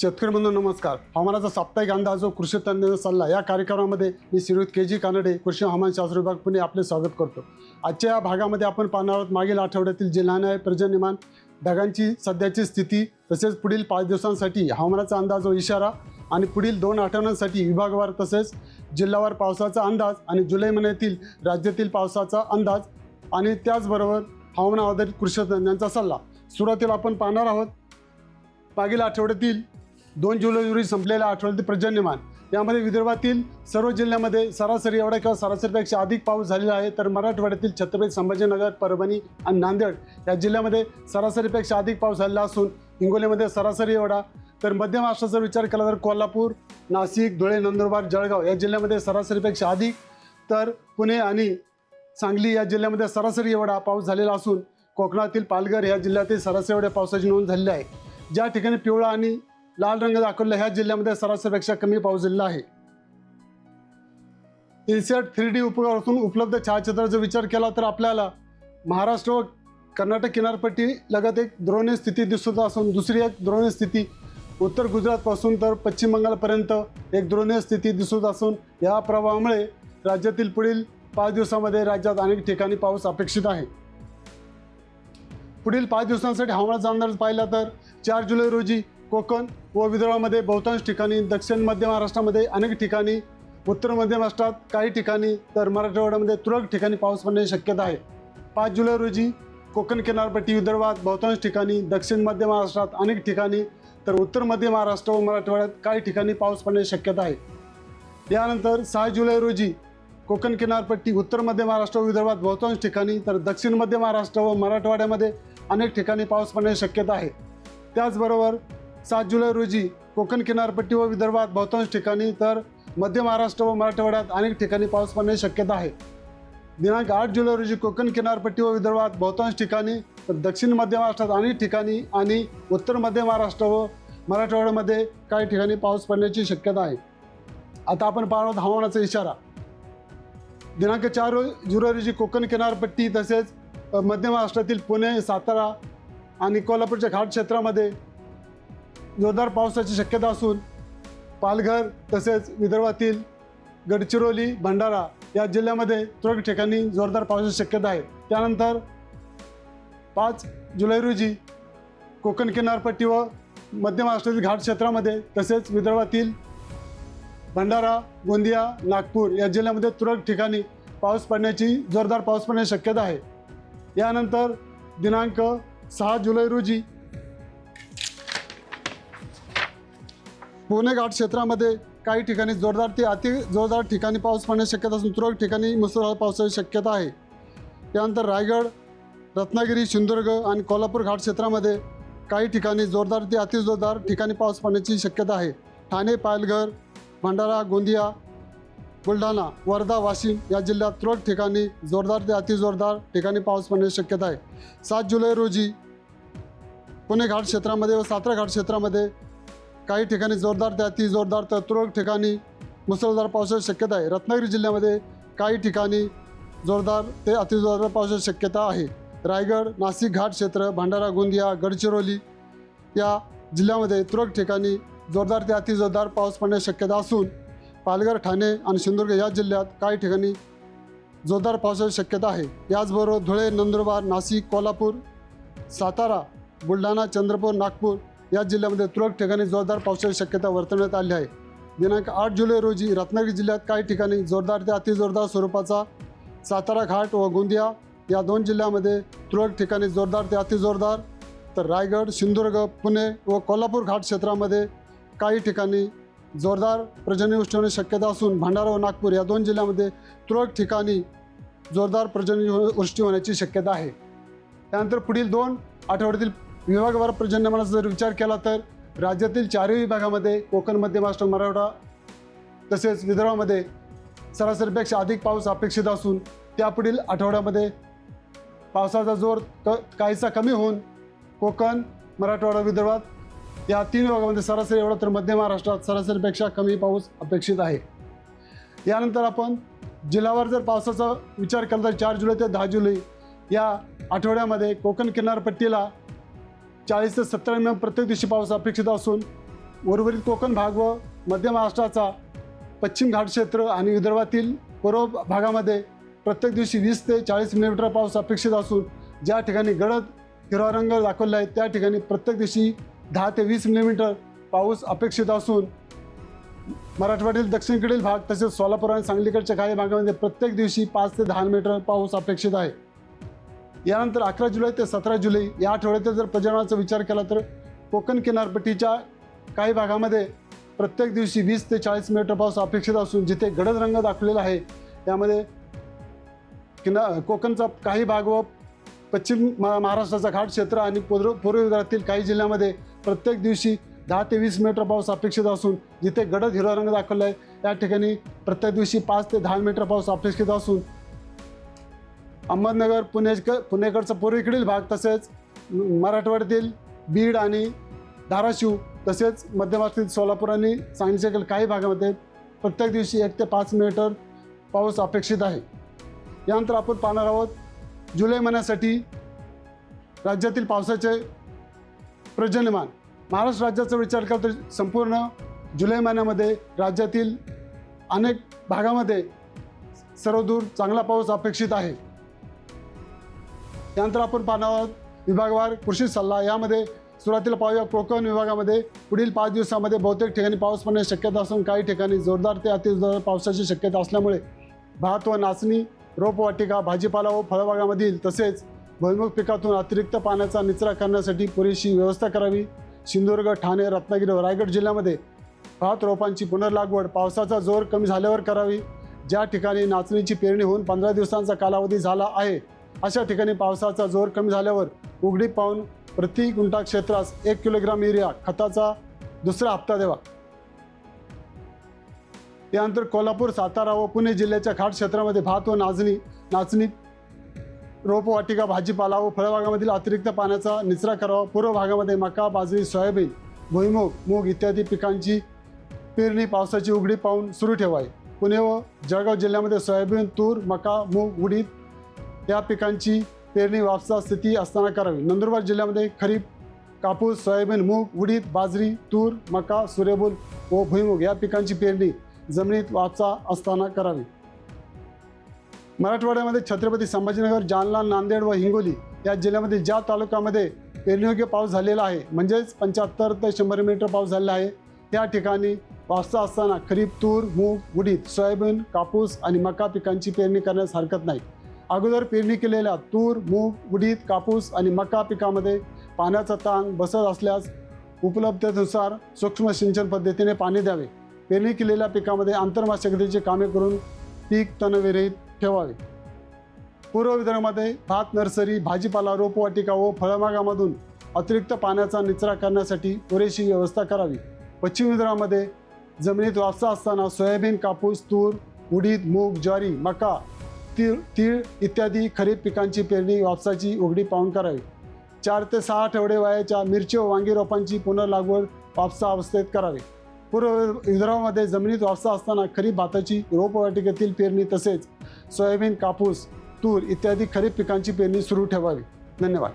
शेतकरी बंधू नमस्कार. हवामानाचा साप्ताहिक अंदाज व कृषी तज्ञांचा सल्ला या कार्यक्रमामध्ये मी श्रीयुत के जी कानडे कृषी हवामान शास्त्र विभाग पुणे आपले स्वागत करतो. आजच्या या भागामध्ये आपण पाहणार आहोत मागील आठवड्यातील जिल्हा पर्जन्यमान ढगांची सध्याची स्थिती तसेच पुढील पाच दिवसांसाठी हवामानाचा अंदाज व इशारा आणि पुढील दोन आठवड्यांसाठी विभागवार तसेच जिल्हावार पावसाचा अंदाज आणि जुलै महिन्यातील राज्यातील पावसाचा अंदाज आणि त्याचबरोबर हवामान आधारित कृषी तज्ञांचा सल्ला. सुरुवातीला आपण पाहणार आहोत मागील आठवड्यातील दोन जुलै रोजी संपलेल्या आठवड्यातील पर्जन्यमान. यामध्ये विदर्भातील सर्व जिल्ह्यामध्ये सरासरी एवढा किंवा सरासरीपेक्षा अधिक पाऊस झालेला आहे. तर मराठवाड्यातील छत्रपती संभाजीनगर परभणी आणि नांदेड या जिल्ह्यामध्ये सरासरीपेक्षा अधिक पाऊस झालेला असून हिंगोलीमध्ये सरासरी एवढा. तर मध्य महाराष्ट्राचा विचार केला तर कोल्हापूर नाशिक धुळे नंदुरबार जळगाव या जिल्ह्यामध्ये सरासरीपेक्षा अधिक. तर पुणे आणि सांगली या जिल्ह्यामध्ये सरासरी एवढा पाऊस झालेला असून कोकणातील पालघर या जिल्ह्यातील सरासरी एवढ्या पावसाची नोंद झालेली आहे. ज्या ठिकाणी पिवळा आणि लाल रंग दाखवलेला ह्या जिल्ह्यामध्ये सरासरीपेक्षा कमी पाऊस झालेला आहे. इन्सॅट थ्री डी उपग्रहातून उपलब्ध छायाचित्राचा विचार केला तर आपल्याला महाराष्ट्र व कर्नाटक किनारपट्टी लगत एक द्रोणी स्थिती दिसत असून दुसरी एक द्रोणी स्थिती उत्तर गुजरातपासून तर पश्चिम बंगालपर्यंत एक द्रोणीय स्थिती दिसत असून या प्रभावामुळे राज्यातील पुढील पाच दिवसामध्ये राज्यात अनेक ठिकाणी पाऊस अपेक्षित आहे. पुढील पाच दिवसांसाठी हवामानाचा अंदाज पाहिला तर चार जुलै रोजी कोकण व विदर्भामध्ये बहुतांश ठिकाणी दक्षिण मध्य महाराष्ट्रामध्ये अनेक ठिकाणी उत्तर मध्य महाराष्ट्रात काही ठिकाणी तर मराठवाड्यामध्ये तुरळक ठिकाणी पाऊस पडण्याची शक्यता आहे. पाच जुलै रोजी कोकण किनारपट्टी विदर्भात बहुतांश ठिकाणी दक्षिण मध्य महाराष्ट्रात अनेक ठिकाणी तर उत्तर मध्य महाराष्ट्र व मराठवाड्यात काही ठिकाणी पाऊस पडण्याची शक्यता आहे. यानंतर सहा जुलै रोजी कोकण किनारपट्टी उत्तर मध्य महाराष्ट्र व विदर्भात बहुतांश ठिकाणी तर दक्षिण मध्य महाराष्ट्र व मराठवाड्यामध्ये अनेक ठिकाणी पाऊस पडण्याची शक्यता आहे. त्याचबरोबर सात जुलै रोजी कोकण किनारपट्टी व विदर्भात बहुतांश ठिकाणी तर मध्य महाराष्ट्र व मराठवाड्यात अनेक ठिकाणी पाऊस पडण्याची शक्यता आहे. दिनांक आठ जुलै रोजी कोकण किनारपट्टी व विदर्भात बहुतांश ठिकाणी तर दक्षिण मध्य महाराष्ट्रात अनेक ठिकाणी आणि उत्तर मध्य महाराष्ट्र व मराठवाड्यामध्ये काही ठिकाणी पाऊस पडण्याची शक्यता आहे. आता आपण पाहणार आहोत हवामानाचा इशारा. दिनांक चार जुलै रोजी कोकण किनारपट्टी तसेच मध्य महाराष्ट्रातील पुणे सातारा आणि कोल्हापूरच्या घाट क्षेत्रामध्ये जोरदार पावसाची शक्यता असून पालघर तसेच विदर्भातील गडचिरोली भंडारा या जिल्ह्यामध्ये तुरळक ठिकाणी जोरदार पावसाची शक्यता आहे. त्यानंतर पाच जुलै रोजी कोकण किनारपट्टी व मध्य महाराष्ट्रातील घाट क्षेत्रामध्ये तसेच विदर्भातील भंडारा गोंदिया नागपूर या जिल्ह्यामध्ये तुरळक ठिकाणी पाऊस पडण्याची जोरदार पाऊस पडण्याची शक्यता आहे. यानंतर दिनांक सहा जुलै रोजी पुणे घाट क्षेत्रामध्ये काही ठिकाणी जोरदार ते अति जोरदार ठिकाणी पाऊस पडण्याची शक्यता असून तुरळक ठिकाणी मुसळधार पावसाची शक्यता आहे. त्यानंतर रायगड रत्नागिरी सिंधुदुर्ग आणि कोल्हापूर घाट क्षेत्रामध्ये काही ठिकाणी जोरदार ते अतिजोरदार ठिकाणी पाऊस पडण्याची शक्यता आहे. ठाणे पालघर भंडारा गोंदिया बुलढाणा वर्धा वाशिम या जिल्ह्यात तुरळक ठिकाणी जोरदार ते अतिजोरदार ठिकाणी पाऊस पडण्याची शक्यता आहे. सात जुलै रोजी पुणे घाट क्षेत्रामध्ये व सातारा घाट क्षेत्रामध्ये काही ठिकाणी जोरदार ते अति जोरदार तर तुरळक ठिकाणी मुसळधार पावसाची शक्यता आहे. रत्नागिरी जिल्ह्यामध्ये काही ठिकाणी जोरदार ते अतिजोरदार पावसाची शक्यता आहे. रायगड नाशिक घाट क्षेत्र भंडारा गोंदिया गडचिरोली या जिल्ह्यामध्ये तुरळक ठिकाणी जोरदार ते अतिजोरदार पाऊस पडण्याची शक्यता असून पालघर ठाणे आणि सिंधुदुर्ग या जिल्ह्यात काही ठिकाणी जोरदार पावसाची शक्यता आहे. याचबरोबर धुळे नंदुरबार नाशिक कोल्हापूर सातारा बुलढाणा चंद्रपूर नागपूर या जिल्ह्यामध्ये तुरळक ठिकाणी जोरदार पावसाची शक्यता वर्तवण्यात आली आहे. दिनांक आठ जुलै रोजी रत्नागिरी जिल्ह्यात काही ठिकाणी जोरदार ते अतिजोरदार स्वरूपाचा सातारा घाट व गोंदिया या दोन जिल्ह्यामध्ये तुरळक ठिकाणी जोरदार ते अतिजोरदार तर रायगड सिंधुदुर्ग पुणे व कोल्हापूर घाट क्षेत्रामध्ये काही ठिकाणी जोरदार पर्जन्यवृष्टी शक्यता असून भंडारा व नागपूर या दोन जिल्ह्यामध्ये तुरळक ठिकाणी जोरदार पर्जन्यवृष्टी होण्याची शक्यता आहे. त्यानंतर पुढील दोन आठवड्यातील विभागवार पर्जन्यमानाचा जर विचार केला तर राज्यातील चारही विभागामध्ये कोकण मध्य महाराष्ट्र मराठवाडा तसेच विदर्भामध्ये सरासरीपेक्षा अधिक पाऊस अपेक्षित असून त्यापुढील आठवड्यामध्ये पावसाचा जोर क काहीसा कमी होऊन कोकण मराठवाडा विदर्भात या तीन विभागामध्ये सरासरी एवढा तर मध्य महाराष्ट्रात सरासरीपेक्षा कमी पाऊस अपेक्षित आहे. यानंतर आपण जिल्ह्यावर जर पावसाचा विचार केला तर चार जुलै ते दहा जुलै या आठवड्यामध्ये कोकण किनारपट्टीला चाळीस ते सत्तर एम एम प्रत्येक दिवशी पाऊस अपेक्षित असून उर्वरित कोकण भाग व मध्य महाराष्ट्राचा पश्चिम घाट क्षेत्र आणि विदर्भातील पूर्व भागामध्ये प्रत्येक दिवशी वीस ते चाळीस मिलीमीटर पाऊस अपेक्षित असून ज्या ठिकाणी गडद हिरवा रंग दाखवला आहे त्या ठिकाणी प्रत्येक दिवशी दहा ते वीस मिलीमीटर पाऊस अपेक्षित असून मराठवाड्यातील दक्षिणेकडील भाग तसेच सोलापूर आणि सांगलीकडच्या काही भागामध्ये प्रत्येक दिवशी पाच ते दहा मीटर पाऊस अपेक्षित आहे. यानंतर अकरा जुलै ते सतरा जुलै या आठवड्यात जर पर्यावरणाचा विचार केला तर कोकण किनारपट्टीच्या काही भागामध्ये प्रत्येक दिवशी वीस ते चाळीस मीटर पाऊस अपेक्षित असून जिथे गडद रंग दाखवलेला आहे त्यामध्ये किना कोकणचा काही भाग व पश्चिम महाराष्ट्राचा घाट क्षेत्र आणि पूर्व पूर्व विदर्भातील काही जिल्ह्यामध्ये प्रत्येक दिवशी दहा ते वीस मीटर पाऊस अपेक्षित असून जिथे गडद हिरवा रंग दाखवला आहे या ठिकाणी प्रत्येक दिवशी पाच ते दहा मीटर पाऊस अपेक्षित असून अहमदनगर पुणेक पुणेकडचा पूर्वेकडील भाग तसेच मराठवाड्यातील बीड आणि धाराशिव तसेच मध्य महाराष्ट्रातील सोलापूर आणि सांगलीच्या काही भागामध्ये प्रत्येक दिवशी एक ते पाच मीटर पाऊस अपेक्षित आहे. यानंतर आपण पाहणार आहोत जुलै महिन्यासाठी राज्यातील पावसाचे पर्जन्यमान. महाराष्ट्र राज्याचा विचार केला तर संपूर्ण जुलै महिन्यामध्ये राज्यातील अनेक भागामध्ये सर्वदूर चांगला पाऊस अपेक्षित आहे. त्यानंतर आपण पाहणार आहोत विभागवार कृषी सल्ला. यामध्ये सुरुवातीला पाहूया कोकण विभागामध्ये. पुढील पाच दिवसामध्ये बहुतेक ठिकाणी पाऊस पडण्याची शक्यता असून काही ठिकाणी जोरदार ते अतिजोरदार पावसाची शक्यता असल्यामुळे भात व नाचणी रोपवाटिका भाजीपाला व फळबागामधील तसेच भुईमुग पिकातून अतिरिक्त पाण्याचा निचरा करण्यासाठी पुरेशी व्यवस्था करावी. सिंधुदुर्ग ठाणे रत्नागिरी व रायगड जिल्ह्यामध्ये भात रोपांची पुनर्लागवड पावसाचा जोर कमी झाल्यावर करावी. ज्या ठिकाणी नाचणीची पेरणी होऊन पंधरा दिवसांचा कालावधी झाला आहे अशा ठिकाणी पावसाचा जोर कमी झाल्यावर उघडी पाहून प्रति गुंठा क्षेत्रास एक किलोग्राम युरिया खताचा दुसरा हप्ता द्यावा. त्यानंतर कोल्हापूर सातारा व पुणे जिल्ह्याच्या घाट क्षेत्रामध्ये भात व नाचणी नाचणी रोपवाटिका भाजीपाला व फळबागामधील अतिरिक्त पाण्याचा निचरा करावा. पूर्व भागामध्ये मका बाजरी सोयाबीन भुईमूग मूग इत्यादी पिकांची पेरणी पावसाची उघडी पाहून सुरू ठेवावी. पुणे व जळगाव जिल्ह्यामध्ये सोयाबीन तूर मका मूग उडीद या पिकांची पेरणी वापसा स्थिती असताना करावी. नंदुरबार जिल्ह्यामध्ये खरीप कापूस सोयाबीन मूग उडीद बाजरी तूर मका सूर्यफूल व भुईमूग या पिकांची पेरणी जमिनीत वापसा असताना करावी. मराठवाड्यामध्ये छत्रपती संभाजीनगर जालना नांदेड व हिंगोली या जिल्ह्यामध्ये ज्या तालुक्यामध्ये पेरणीयोग्य पाऊस झालेला आहे म्हणजेच पंच्याहत्तर ते शंभर मीटर पाऊस झालेला आहे त्या ठिकाणी वाचता असताना खरीप तूर मूग उडीद सोयाबीन कापूस आणि मका पिकांची पेरणी करण्यास हरकत नाही. अगोदर पेरणी केलेल्या तूर मूग उडीद कापूस आणि मका पिकामध्ये पाण्याचा ताण बसत असल्यास उपलब्धतेनुसार सूक्ष्म सिंचन पद्धतीने पाणी द्यावे. पेरणी केलेल्या पिकामध्ये आंतरमाशकतेची कामे करून पीक तणविरहित ठेवावे. पूर्व विदर्भामध्ये भात नर्सरी भाजीपाला रोपवाटिका व फळबागामधून अतिरिक्त पाण्याचा निचरा करण्यासाठी पुरेशी व्यवस्था करावी. पश्चिम विदर्भामध्ये जमिनीत वापसा असताना सोयाबीन कापूस तूर उडीद मूग ज्वारी मका तीळ तीळ इत्यादी खरीप पिकांची पेरणी वापसाची उघडी पाहून करावी. चार ते सहा आठवडे वयाच्या मिरची व वांगी रोपांची पुनर्लागवड वापसा अवस्थेत करावी. पूर्व विदर्भामध्ये जमिनीत वापसा असताना खरीप भाताची रोपवाटिकेतील पेरणी तसेच सोयाबीन कापूस तूर इत्यादी खरीप पिकांची पेरणी सुरू ठेवावी. धन्यवाद.